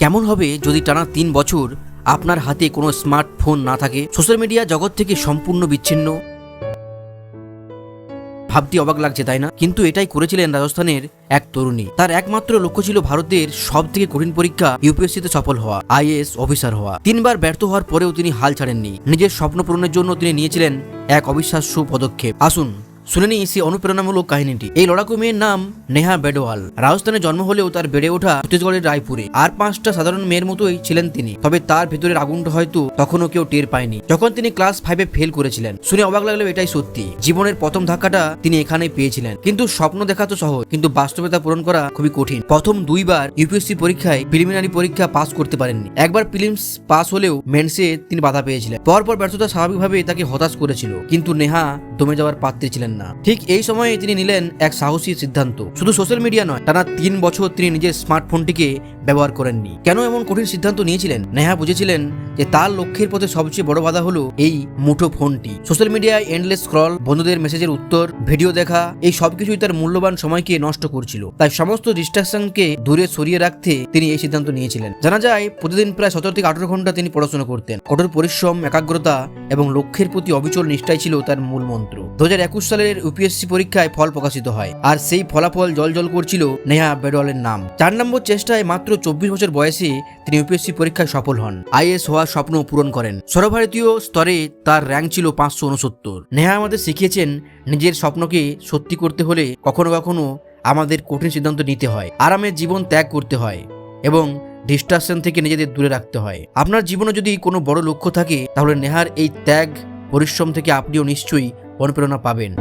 কেমন হবে যদি টানা তিন বছর আপনার হাতে কোনো স্মার্টফোন না থাকে? সোশ্যাল মিডিয়া জগৎ থেকে সম্পূর্ণ বিচ্ছিন্ন। ভাবতে অবাক লাগছে, তাই না? কিন্তু এটাই করেছিলেন রাজস্থানের এক তরুণী। তার একমাত্র লক্ষ্য ছিল ভারতের সব থেকে কঠিন পরীক্ষা ইউপিএসসিতে সফল হওয়া, আইএএস অফিসার হওয়া। তিনবার ব্যর্থ হওয়ার পরেও তিনি হাল ছাড়েননি। নিজের স্বপ্ন পূরণের জন্য তিনি নিয়েছিলেন এক অবিশ্বাস্য পদক্ষেপ। আসুন শুনে নিই সেই অনুপ্রেরণামূলক কাহিনীটি। এই লড়াকু মেয়ের নাম নেহা বেডওয়াল। রাজস্থানে জন্ম হলেও তার বেড়ে ওঠা ছত্তিশগড়ের রায়পুরে। আর পাঁচটা সাধারণ মেয়ের মতোই ছিলেন তিনি। তবে তার ভেতরের আগুনটা হয়তো তখনও কেউ টের পায়নি। যখন তিনি ক্লাস ফাইভে ফেল করেছিলেন, শুনে অবাক লাগলেও এটাই সত্যি। জীবনের প্রথম ধাক্কাটা তিনি এখানে পেয়েছিলেন। কিন্তু স্বপ্ন দেখা তো সহজ, কিন্তু বাস্তবতা পূরণ করা খুবই কঠিন। প্রথম দুইবার ইউপিএসসি পরীক্ষায় প্রিলিমিনারি পরীক্ষা পাস করতে পারেননি। একবার প্রিলিমস পাস হলেও মেন্সে তিনি বাধা পেয়েছিলেন। পরপর ব্যর্থতা স্বাভাবিকভাবে তাকে হতাশ করেছিল। কিন্তু নেহা দমে যাওয়ার পাত্রী ছিলেন না। ঠিক এই সময়ে তিনি নিলেন এক সাহসী সিদ্ধান্ত। শুধু সোশ্যাল মিডিয়া নয়, টানা তিন বছর তিনি নিজের স্মার্টফোনটিকে ব্যবহার করেননি। কেন এমন কঠিন সিদ্ধান্ত নিয়েছিলেন? নেহা বুঝেছিলেন যে তার লক্ষ্যের পথে সবচেয়ে বড় বাধা হলো এই মুঠো ফোনটি। সোশ্যাল মিডিয়ায় এন্ডলেস স্ক্রল বন্ধুদের মেসেজের উত্তর ভিডিও দেখা, এই সবকিছুই তার মূল্যবান সময়কে নষ্ট করছিল। তাই সমস্ত ডিস্ট্রাকশনকে দূরে সরিয়ে রাখতে তিনি এই সিদ্ধান্ত নিয়েছিলেন। জানা যায়, প্রতিদিন প্রায় সতেরো থেকে আঠারো ঘণ্টা তিনি পড়াশোনা করতেন। কঠোর পরিশ্রম, একাগ্রতা এবং লক্ষ্যের প্রতি অবিচল নিষ্ঠাই ছিল তার মূল মন্ত্র। দু হাজার একুশ সালের ইউপিএসসি পরীক্ষায় ফল প্রকাশিত হয়, আর সেই ফলাফল জল জল করছিল নেহা বেডওয়ালের নাম। চার নম্বর চেষ্টায় মাত্র চব্বিশ বছর বয়সে তিনি ইউপিএসসি পরীক্ষায় সফল হন। আইএস হওয়ার স্বপ্ন পূরণ করেন। সর্বভারতীয় স্তরে তার র্যাঙ্ক ছিল পাঁচশো উনসত্তর নেহা আমাদের শিখিয়েছেন নিজের স্বপ্নকে সত্যি করতে হলে কখনো কখনো আমাদের কঠিন সিদ্ধান্ত নিতে হয় আরামের জীবন ত্যাগ করতে হয় এবং ডিস্ট্রাকশন থেকে নিজেদের দূরে রাখতে হয়। আপনার জীবনে যদি কোনো বড় লক্ষ্য থাকে, তাহলে নেহার এই ত্যাগ, পরিশ্রম থেকে আপনিও নিশ্চয়ই অনুপ্রেরণা পাবেন।